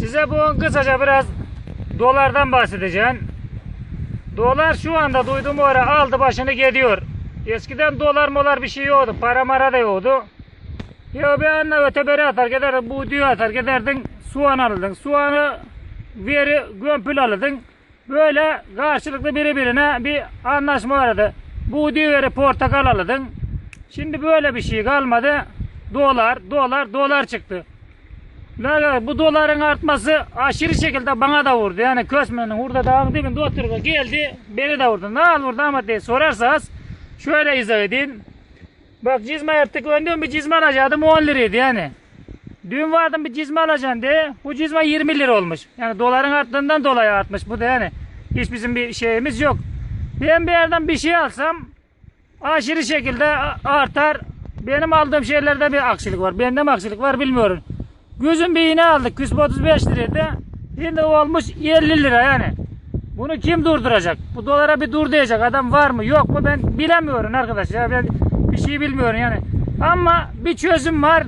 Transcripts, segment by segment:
Size bu kısaca biraz dolardan bahsedeceğim. Dolar şu anda duyduğum ara aldı başını gidiyor. Eskiden dolar molar bir şey yoktu. Para mara da yoktu. Ya bir anla öteberi atar gider, bu diyor atar giderdin soğan alırdın. Soğanı veri gömpül alırdın. Böyle karşılıklı biri birine bir anlaşma vardı. Bu diyor veri portakal alırdın. Şimdi böyle bir şey kalmadı. Dolar, dolar, dolar çıktı. Bu doların artması aşırı şekilde bana da vurdu. Yani Kösmen'in hurda dağın dibinde oturup geldi beni de vurdu. Ne al vurdu ama diye sorarsanız şöyle izah edeyim. Bak cizme yaptık önden bir cizme alacaktım 10 liraydı yani. Dün vardım bir cizme alacaksın diye bu cizme 20 lira olmuş. Yani doların arttığından dolayı artmış bu da yani. Hiç bizim bir şeyimiz yok. Ben bir yerden bir şey alsam aşırı şekilde artar. Benim aldığım şeylerde bir aksilik var. Bende mi aksilik var bilmiyorum. Gözüm bir iğne aldık. Küspe 35 liraydı. Şimdi olmuş 50 lira yani. Bunu kim durduracak? Bu dolara bir dur diyecek adam var mı yok mu ben bilemiyorum arkadaş ya ben bir şey bilmiyorum yani. Ama bir çözüm var.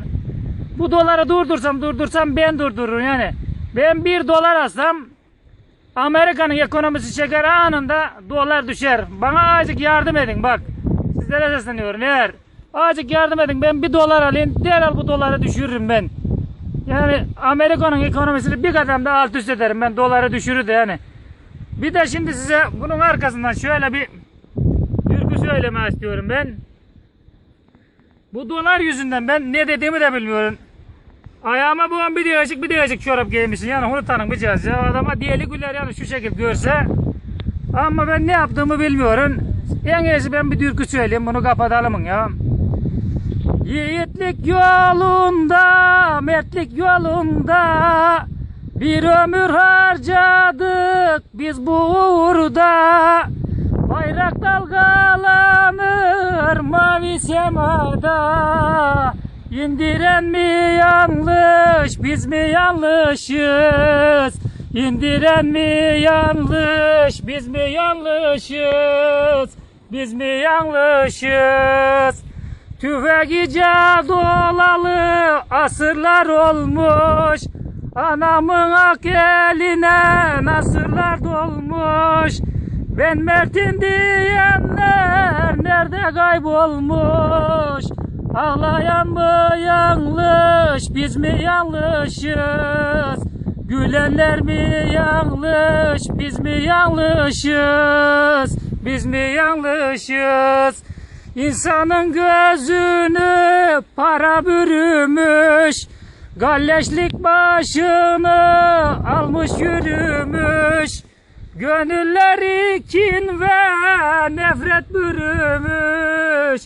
Bu doları durdursam durdursam ben durdururum yani. Ben bir dolar alsam Amerika'nın ekonomisi çeker anında dolar düşer. Bana azıcık yardım edin bak. Sizlere sesleniyorum eğer. Azıcık yardım edin ben bir dolar alayım derhal bu doları düşürürüm ben. Yani Amerika'nın ekonomisini bir kadem daha alt üst ederim ben doları düşürür de yani. Bir de şimdi size bunun arkasından şöyle bir türkü söylemek istiyorum ben. Bu dolar yüzünden ben ne dediğimi de bilmiyorum. Ayağıma bu an bir değişik bir değişik çorap giymişsin yani onu tanımayacağız ya adama diyeli güler yani şu şekilde görse. Ama ben ne yaptığımı bilmiyorum. En iyisi ben bir türkü söyleyeyim bunu kapatalım ya. Yiğitlik yolunda, mertlik yolunda bir ömür harcadık biz bu uğurda. Bayrak dalgalanır mavi semada. İndiren mi yanlış, biz mi yanlışız? İndiren mi yanlış, biz mi yanlışız? Biz mi yanlışız? Tüfeğice dolalı asırlar olmuş. Anamın ak eline nasırlar dolmuş. Ben Mert'im diyenler nerede kaybolmuş? Ağlayan mı yanlış, biz mi yanlışız? Gülenler mi yanlış, biz mi yanlışız? Biz mi yanlışız? İnsanın gözünü para bürümüş. Galleşlik başını almış yürümüş. Gönülleri kin ve nefret bürümüş.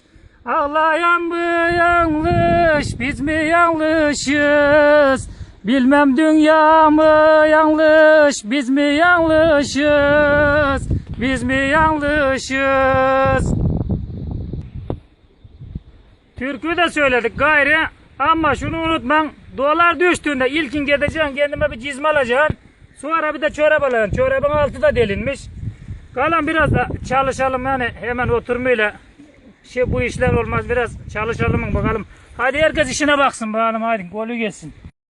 Ağlayan mı yanlış, biz mi yanlışız? Bilmem dünya mı yanlış, biz mi yanlışız? Biz mi yanlışız? Türkü de söyledik gayrı ama şunu unutmayın. Dolar düştüğünde ilkin gideceksin kendime bir cizme alacaksın. Sonra bir de çorap alacaksın. Çorabın altı da delinmiş. Kalan biraz da çalışalım yani hemen oturmayla şey bu işler olmaz biraz çalışalım bakalım. Hadi herkes işine baksın bakalım hadi golü gelsin.